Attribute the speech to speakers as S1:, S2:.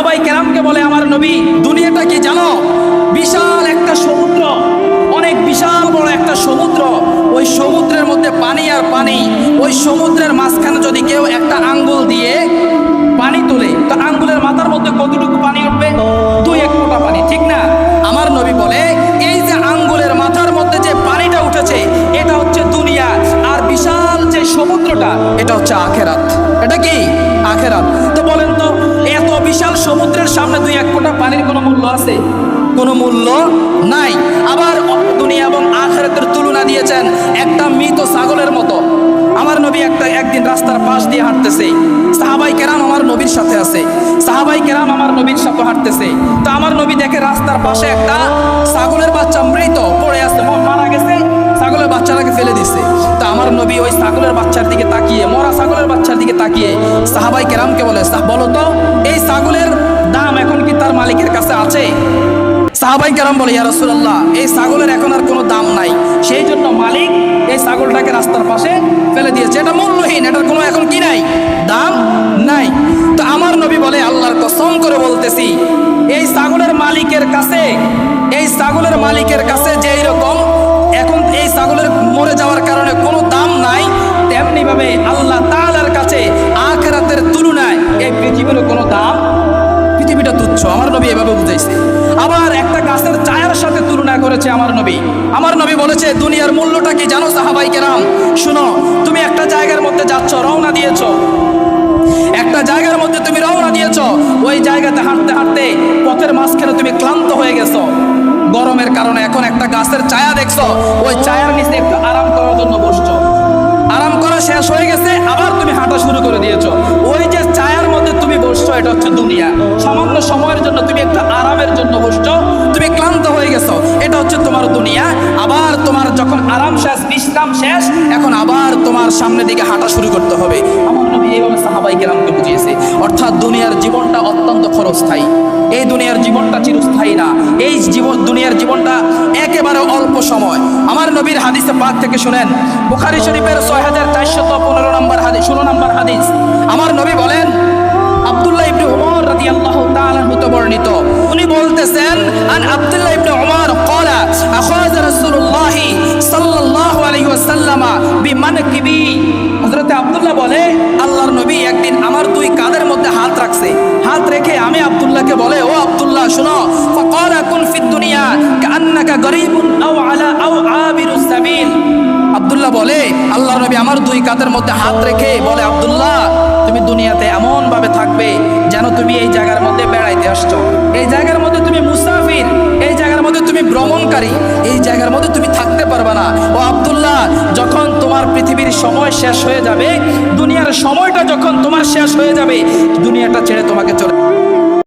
S1: সাহাবাই কেরামকে বলে, আমার নবী, দুনিয়াটা কি জানো? বিশাল একটা সমুদ্র, অনেক বিশাল বড় একটা সমুদ্র। ওই সমুদ্রের মধ্যে পানি আর পানি, ওই সমুদ্রের মাঝখানে যদি কেউ একটা আঙ্গুল দিয়ে পানি তোলে, তো আঙ্গুলের মাথার মধ্যে কতটুকু পানি উঠবে? দুই এক ফোঁটা পানি, ঠিক না? আমার নবী বলে, এই যে আঙ্গুলের মাথার মধ্যে যে পানিটা উঠেছে, এটা হচ্ছে দুনিয়া। আর বিশাল যে সমুদ্রটা, এটা হচ্ছে আখেরাত। এটা কি? আখেরাত। সামনে দুই এক ফোঁটা পানির কোনো মূল্য আছে? কোনো মূল্য নাই। আবার দুনিয়া এবং আখেরাতের তুলনা দিয়েছেন একটা মৃত ছাগলের মতো। আমার নবী একটা একদিন রাস্তার পাশ দিয়ে হাঁটতেছে। সাহাবাই কেরাম আমার নবীর সাথে আছে। সাহাবাই কেরাম আমার নবীর সাথে হাঁটতেছে। তো আমার নবী দেখে রাস্তার পাশে একটা ছাগলের বাচ্চা মৃত পড়ে আছে। মারা গেছে, ছাগলের বাচ্চাটাকে ফেলে দিছে। তো আমার নবী ওই ছাগলের বাচ্চার দিকে তাকিয়ে, মরা ছাগলের বাচ্চার দিকে তাকিয়ে সাহাবাই কেরামকে বলে "সা- বলো তো, এই ছাগলের দাম এখন কি তার মালিকের কাছে আছে? সাহাবাই কেরাম বলে, ইয়া রাসূলুল্লাহ, এই ছাগলের এখন আর কোনো দাম নাই। সেই জন্য মালিক এই ছাগলটাকে রাস্তার পাশে ফেলে দিয়েছে। এটা মূল্যহীন, এটার কোনো এখন কি নাই? দাম নাই। তো আমার নবী বলে, আল্লাহর কসম করে বলতেছি, এই ছাগলের মালিকের কাছে, এই ছাগলের মালিকের কাছে যে রকম এখন এই ছাগলের মরে যাওয়ার কারণে কোনো দাম নাই, তেমনিভাবে আল্লাহ এভাবে বুঝাইছে আবার একটা গাছের চায়ের সাথে তুলনা করেছে আমার নবী। আমার নবী বলেছে, দুনিয়ার মূল্যটা কি জানো সাহাবাই কেরাম? শুনো, তুমি একটা জায়গার মধ্যে যাচ্ছ, রওনা দিয়েছ। একটা জায়গার মধ্যে তুমি রওনা দিয়েছ, ওই জায়গাতে হাঁটতে হাঁটতে পথের মাঝখানে তুমি ক্লান্ত হয়ে গেছো। গরমের কারণে এখন একটা গাছের ছায়া দেখছ, ওই ছায়ার নিচে একটু আরাম করার জন্য বসছো। আরাম করা শেষ হয়ে গেছে, আবার তুমি হাঁটা শুরু করে দিয়েছ। ওই যে ছায়ার মধ্যে তুমি বসছো, এটা হচ্ছে আরাম শেষ, বিশ্রাম শেষ, এখন আবার তোমার সামনের দিকে হাঁটা শুরু করতে হবে। আমার নবী এইভাবে সাহাবাই কেরামকে বুঝিয়েছে, অর্থাৎ দুনিয়ার জীবনটা অত্যন্ত ক্ষণস্থায়ী এই দুনিয়ার জীবনটা চিরস্থায়ী না, এই জীবন, দুনিয়ার জীবনটা একেবারে অল্প সময়। আমার নবীর হাদিসে পাক থেকে শুনেন, বুখারি শরীফের ছয় হাজার চারশত পনেরো নম্বর হাদিস, ষোলো নম্বর হাদিস। আমার নবী বলেন, আব্দুল্লাহ ইবনে উমর রাদিয়াল্লাহু তাআলা হতে বর্ণিত, উনি বলতেছেন, আন আব্দুল্লাহ ইবনে উমর আলাইহি ওয়াসাল্লাম বিমানকিবি হযরত আব্দুল্লাহ বলে, আল্লাহর নবী একদিন আমার দুই কাঁধের মধ্যে হাত রাখছে। হাত রেখে আমি আব্দুল্লাহকে বলে, ও আব্দুল্লাহ, শুনো। ফাকালা কুন ফিদ দুনিয়া কান্নাকা গরীবুন আও আলা আও আবিরুস সাবিল। আব্দুল্লাহ বলে আল্লাহ নবী আমার দুই কাঁধের মধ্যে হাত রেখে বলে, আব্দুল্লাহ, তুমি দুনিয়াতে এমন ভাবে থাকবে যেন তুমি এই জায়গার মধ্যে বেড়াইতে আসছো। এই জায়গার মধ্যে তুমি মুসাফির, এই জায়গার মধ্যে তুমি ভ্রমণকারী, এই জায়গার মধ্যে তুমি পারবে না। ও আবদুল্লাহ, যখন তোমার পৃথিবীর সময় শেষ হয়ে যাবে, দুনিয়ার সময়টা যখন তোমার শেষ হয়ে যাবে, দুনিয়াটা ছেড়ে তোমাকে চলে